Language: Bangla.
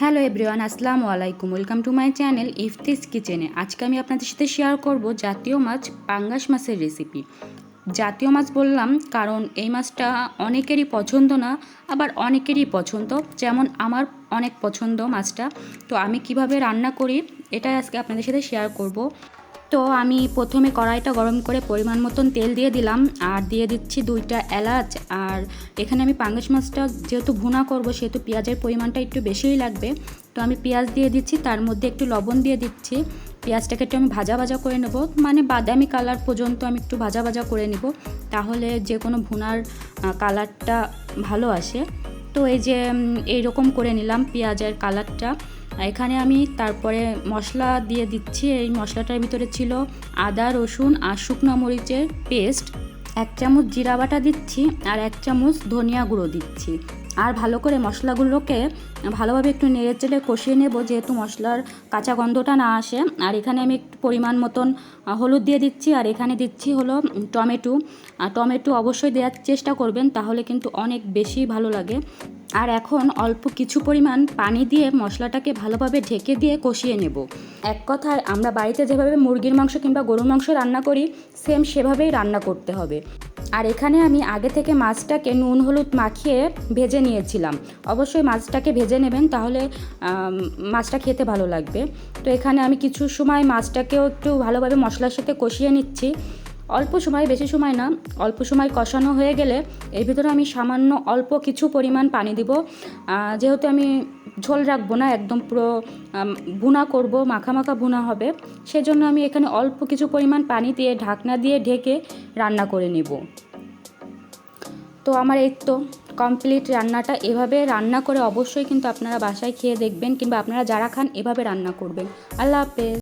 হ্যালো এভরিওয়ান, আসসালামু আলাইকুম। Welcome to my channel Ifti's কিচেনে। আজকে আমি আপনাদের সাথে শেয়ার করব জাতীয় মাছ, পাঙ্গাস মাছের রেসিপি জাতীয় মাছ বললাম কারণ এই মাছটা অনেকেরই পছন্দ না, আবার অনেকেরই পছন্দ। যেমন আমার অনেক পছন্দ মাছটা। তো আমি কীভাবে রান্না করি এটাই আজকে আপনাদের সাথে শেয়ার করব। তো আমি প্রথমে কড়াইটা গরম করে পরিমাণ মতন তেল দিয়ে দিলাম আর দিয়ে দিচ্ছি দুইটা এলাচ আর এখানে আমি পাঙ্গাস মাছটা যেহেতু ভুনা করব, সেহেতু পেঁয়াজের পরিমাণটা একটু বেশিই লাগবে। তো আমি পেঁয়াজ দিয়ে দিচ্ছি, তার মধ্যে একটু লবণ দিয়ে দিচ্ছি। পেঁয়াজটাকে একটু আমি ভাজা ভাজা করে নেব মানে বাদামি কালার পর্যন্ত আমি একটু ভাজা ভাজা করে নেব, তাহলে যে কোনো ভুনার কালারটা ভালো আসে। তো এই যে এইরকম করে নিলাম পেঁয়াজের কালারটা। এখানে আমি তারপরে মশলা দিয়ে দিচ্ছি। এই মশলাটার ভিতরে ছিল আদা, রসুন আর শুকনো মরিচের পেস্ট। এক চামচ জিরা বাটা দিচ্ছি আর এক চামচ ধনিয়া গুঁড়ো দিচ্ছি। আর ভালো করে মশলাগুলোকে ভালোভাবে একটু নেড়ে চেড়ে কষিয়ে নেব যেহেতু মশলার কাঁচা গন্ধটা না আসে। আর এখানে আমি একটু পরিমাণ মতন হলুদ দিয়ে দিচ্ছি আর এখানে দিচ্ছি হলো টমেটো। আর টমেটো অবশ্যই দেওয়ার চেষ্টা করবেন, তাহলে কিন্তু অনেক বেশি ভালো লাগে। আর এখন অল্প কিছু পরিমাণ পানি দিয়ে মশলাটাকে ভালোভাবে ঢেকে দিয়ে কষিয়ে নেব। এক কথায়, আমরা বাড়িতে যেভাবে মুরগির মাংস কিংবা গরুর মাংস রান্না করি সেম সেভাবেই রান্না করতে হবে। আর এখানে আমি আগে থেকে মাছটাকে নুন, হলুদ মাখিয়ে ভেজে নিয়েছিলাম। অবশ্যই মাছটাকে ভেজে নেবেন, তাহলে মাছটা খেতে ভালো লাগবে। তো এখানে আমি কিছু সময় মাছটাকেও একটু ভালোভাবে মশলার সাথে কষিয়ে নিচ্ছি। অল্প সময়, বেশি সময় না, অল্প সময় কষানো হয়ে গেলে এর ভিতরে আমি সামান্য অল্প কিছু পরিমাণ পানি দিব। যেহেতু আমি ঝোল রাখব না, একদম পুরো ভুনা করব, মাখা মাখা ভুনা হবে, সেজন্য আমি এখানে অল্প কিছু পরিমাণ পানি দিয়ে, ঢাকনা দিয়ে ঢেকে রান্না করে নেব। তো আমার এই তো কমপ্লিট রান্নাটা। এভাবে রান্না করে অবশ্যই কিন্তু আপনারা বাসায় খেয়ে দেখবেন কিংবা আপনারা যারা খান এভাবে রান্না করবেন। আল্লাহ হাফেজ।